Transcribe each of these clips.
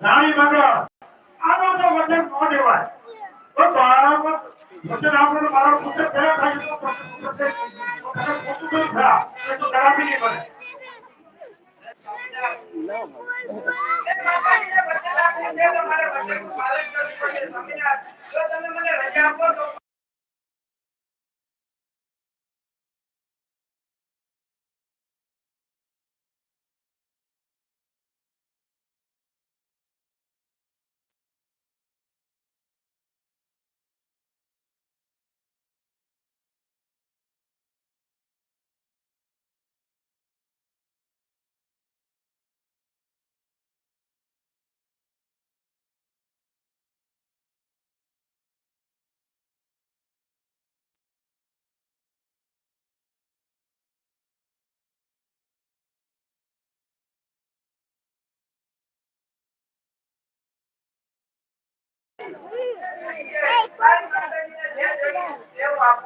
રાણી મંગળ આનો તો વચન ન દેવાય. તો બાળક વચન આપણને મારો પુત્ર કયા થાય તો છે. તો થયા? એ તો ખરાબી નહીં બને.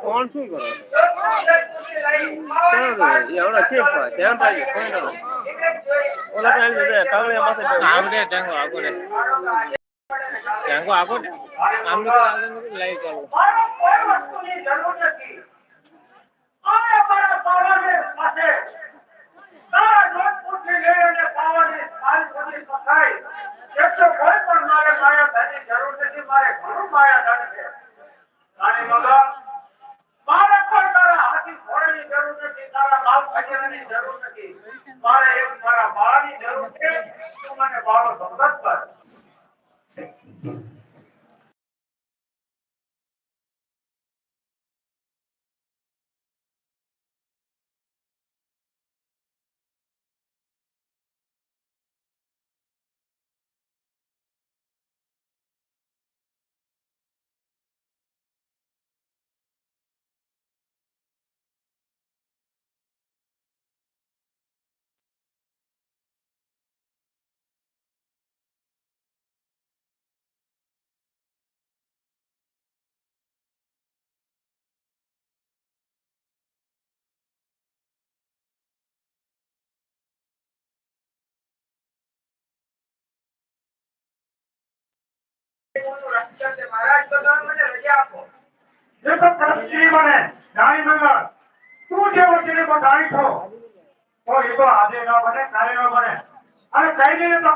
હમણાં શું કરે. ધ્યાન રાખજો, કોઈ ના હોય. ઓલા પાસે દે માથે બેઠો. આમ ટેંગો આગો રે. ટેંગો આગો રે. આમ નીકળ, આગળ લાઈટ ચાલુ. કોઈ વસ્તુની જરૂર નથી અમે મારા પાવાને પાસે મારે એક મારા બાળાની જરૂર છે. તું મને બાળો સંગત કર જે તો પ્રશ્ની મને જાણી મંગળ. તું જે વચને બધાઈ છો, તો એ તો આજે ન બને, કાલે ન બને. અને કઈ દે તો.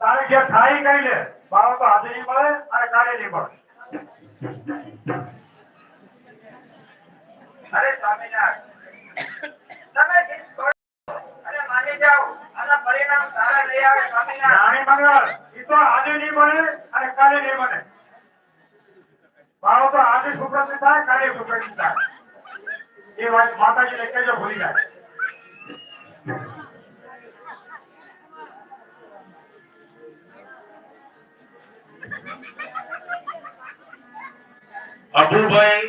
તારે જે કઈ લે બાળકો આજે નહીં મળે અને કાલે નહીં મળે અરે સ્વામિનારાયણ તમે જીત છોડો અને માની જાઓ આના પરિણામ સારા લઈ આવે સ્વામિનારાયણ જાણી મંગળ એ તો આજે નહીં બને અને કાલે નહીં બને મારો તો આજે સુપ્રસિદ્ધ થાય કાલે સુપ્રસિદ્ધ થાય એ ભૂલી જાય અભુભાઈ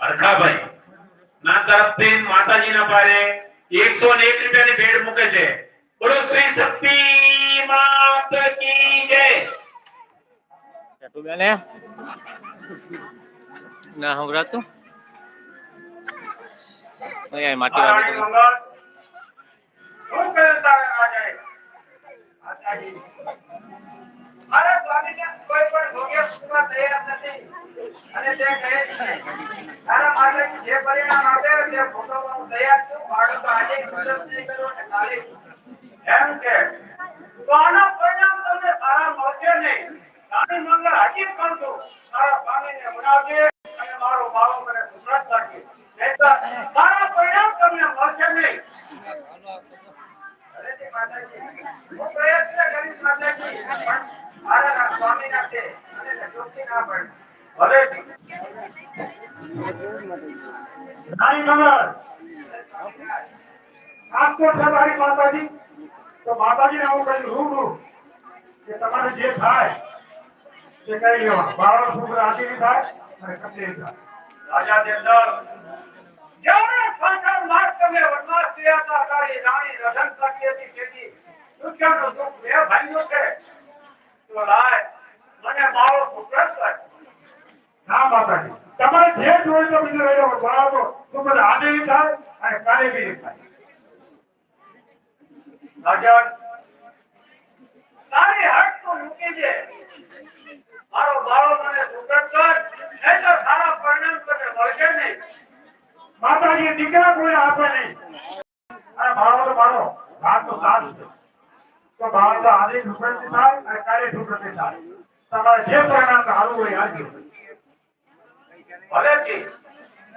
અરખાભાઈ ના તરફથી માતાજીના પારે એકસો ને એક રૂપિયાની ભેટ મૂકે છે. બોલો શ્રી શક્તિ માત કી જય. બેને. ના સંભળાતું અહીંયા માટી રાણી વાળી મંગળ શું કહે તારે આજે માતાજી મારા સ્વામીને કોઈ પણ ભોગ્ય પૂરવા તૈયાર નથી અને તે કહે છે તારા માતાજી જે પરિણામ આપે તે ભોગવવાનું તૈયાર છું મારું તો આજે કુદરત નહીં કરું અને કાલે એમ કે તો આના રાજકોટ છે મારી માતાજી તો માતાજીને હું કહી રૂબરૂ કે તમારે જે થાય તે કરી લેવાનું બાળો શુભ રાશિની થાય અને કપડી થાય રાજા દેવદર જ્યારે સાચા માર્ગ તમે વનવાસ ગયા હતા તારી રાણી રધન કરતી હતી તેથી દુષ્યંતનો દુઃખ બે ભાઈઓ છે તો લાય મને મારો પુત્ર કર ના માતાજી તમારે જે જોઈએ તો બીજું લઈ લો બરાબર તો બધા આજે નહીં થાય અને કાલે બી નહીં થાય રાજા તારી હટ તો મૂકી દે મારો બાળો મને સુગત કર નહીં તો સારા પરિણામ તને મળશે નહીં માતાજી દીકરા કોઈ આપે નહીં અને ભાડો તો ભાડો ભાત તો ભાત છે તો ભાવ તો આજે ઢુકડતી થાય અને કાલે ઢુકડતી થાય તમારે જે પરિણામ હારું હોય આજે ભલે જી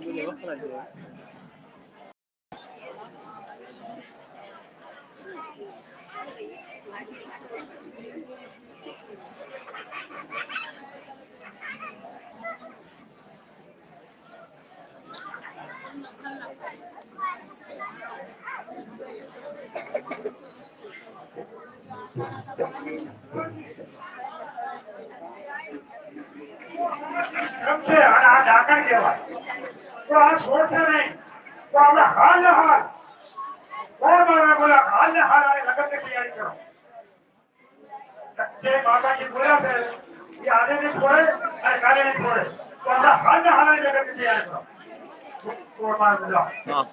你别发了行吗 हाल हाल और बार बोला हाल हाल आए लगन की तैयारी करो कच्चे माता की बोला थे ये आधे ने छोड़े और काले ने छोड़े तो हमारा हाल हाल आए लगन की तैयारी करो और बार बोला हाँ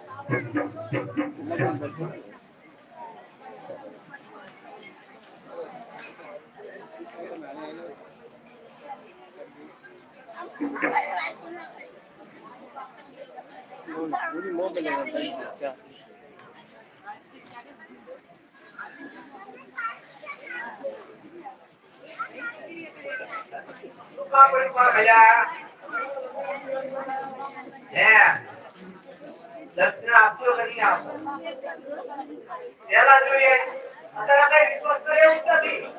Thank you. મોબાઈલ આપ્યો કરી આપો પેલા જોઈએ. અત્યારે કઈ વિશ્વાસ એવું નથી.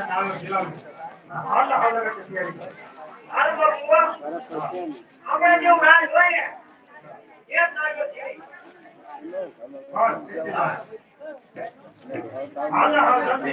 નાનો ખીલાવ્યો હાલ ને હાલ લગ્નની તૈયારી કરી હારું બાપુ, હો. આપણે જેવું રાજ હોય ને, એ જ નાગ્યો છે. હાલ હાલ ને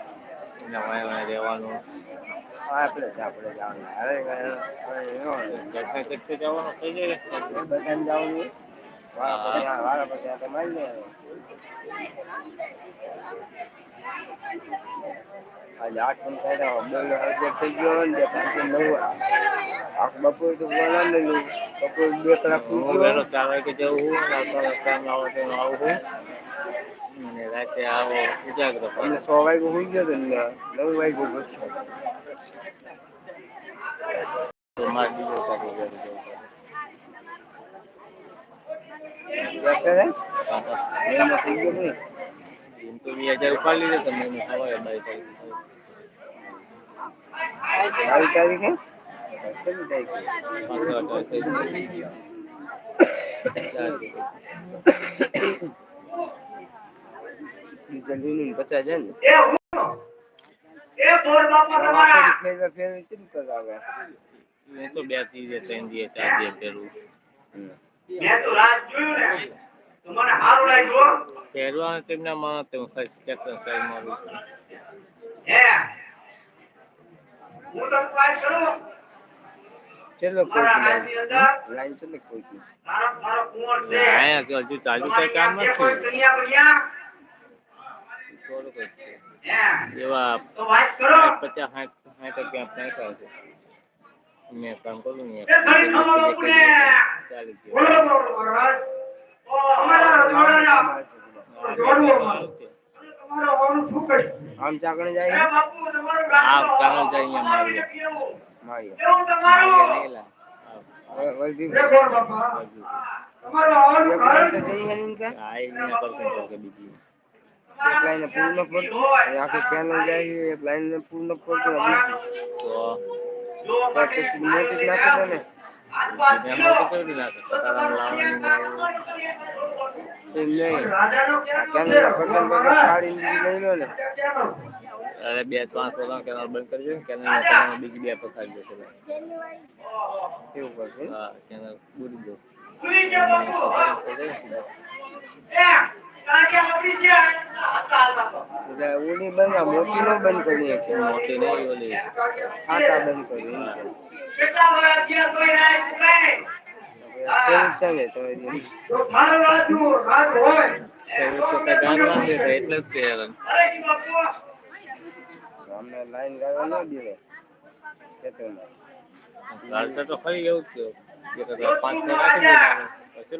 આજે આઠ પણ થઈ રહ્યા બે હજાર થઈ ગયો ને નવ આખ બપોર તો બોલા બપોર બે કલાક હું ચાર વાગે જવું ટાઈમ આવો તો આવું અને રાતે આવો ઉજાગરો અને સો વાગે હોઈ ગયો તો ને નવ વાગે પછી તો મારે બીજો કાઢવો પડે એમાં થઈ ગયો નહીં એમ તો વીસ હજાર ઉપાડી લીધો તમે એમ ખબર બાવીસ તારીખે બાવીસ તારીખે જલ્દી પચાસ હજાર ને એ હું, એ બોર બાપા તમારા ફેરવે ફેરવે કેમ કરાવે હું તો બે ત્રીજે ત્રણ દિવસે ચાર દિવસે ફેરવું હમ. મેં તો રાત જોયું ને તો મને સારું લાગ્યું હો. ફેરવાનું તેમના માં તો હું ખાલી કેપ્ટન સાહેબ મારું હે હું તો વાત કરું ચલો કોઈ મારા હાથની અંદર લાઈન છે ને કોઈ તારો તારો કુંવર છે અહીંયા તો હજુ ચાલુ કઈ કામ તમારી પાસે કોઈ નથી કન્યા બન્યા? થોડુંક જ છે. એવા પચાસ સાઠ સાઠ રૂપિયા છે. મેં કામ કરું ને. ચાલી ગયું આમ ચાકણે જાય? હા, એવું. મારી એવું તમારું. આવવાનું કારણ તો જઈ હે કે બીજી એક લાઈન પૂર્ણ કરતો અને આખી ચેનલ જાય છે એક લાઈન પૂર્ણ કરતો તો પછી મોટી જ નાખી દો ને. અરે બે પાંચ વર્ષ કેનાલ બંધ કરી દે કેનાલ બીજી બે પકડી દેશે એવું કરશે હા કેનાલ પૂરી દો. એટલે ઓલી બંધ મોટી નો બંધ કરી છે મોટી નહીં ઓલી આટા બંધ કરી કેટલા વર્ષ થયા તોય રાત નહીં. ચાલે તમારી મારો રાજુ રાજ હોય ખેડૂત તો કઈ ગામ ના દે એટલે જ કે. અમને લાઈન ગાળવા ન દેવે ખેતરમાં તો ખરી એવું જ કે કદાચ પાંચ દે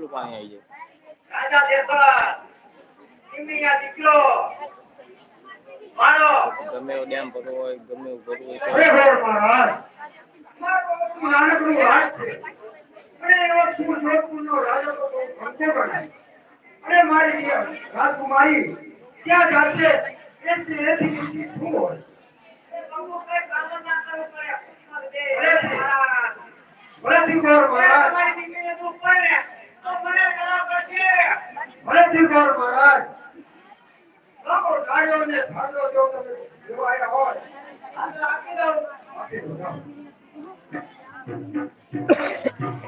પાણી આવી જાય રાજા ગમે એવો ડેમ ભરવો હોય ગમે એવું ભરવું અરે હોય ગોર મહારાજ મારો નાનકડું રાજ છે અને એવો સુરજોતપુરનો રાજા તો બહુ ભક્તો ગણાય. અને મારી રાજકુમારી ક્યાં જાશે એથી એથી ઊંચી શું હોય એ બાપુ કઈ કામ ના કરવું પડે. ભલેથી. ભલેથી ગોર મહારાજ તમારી દીકરીને દુઃખ પડે ને તો મને કરવા પડશે. ભલેથી ગોર મહારાજ Thank you.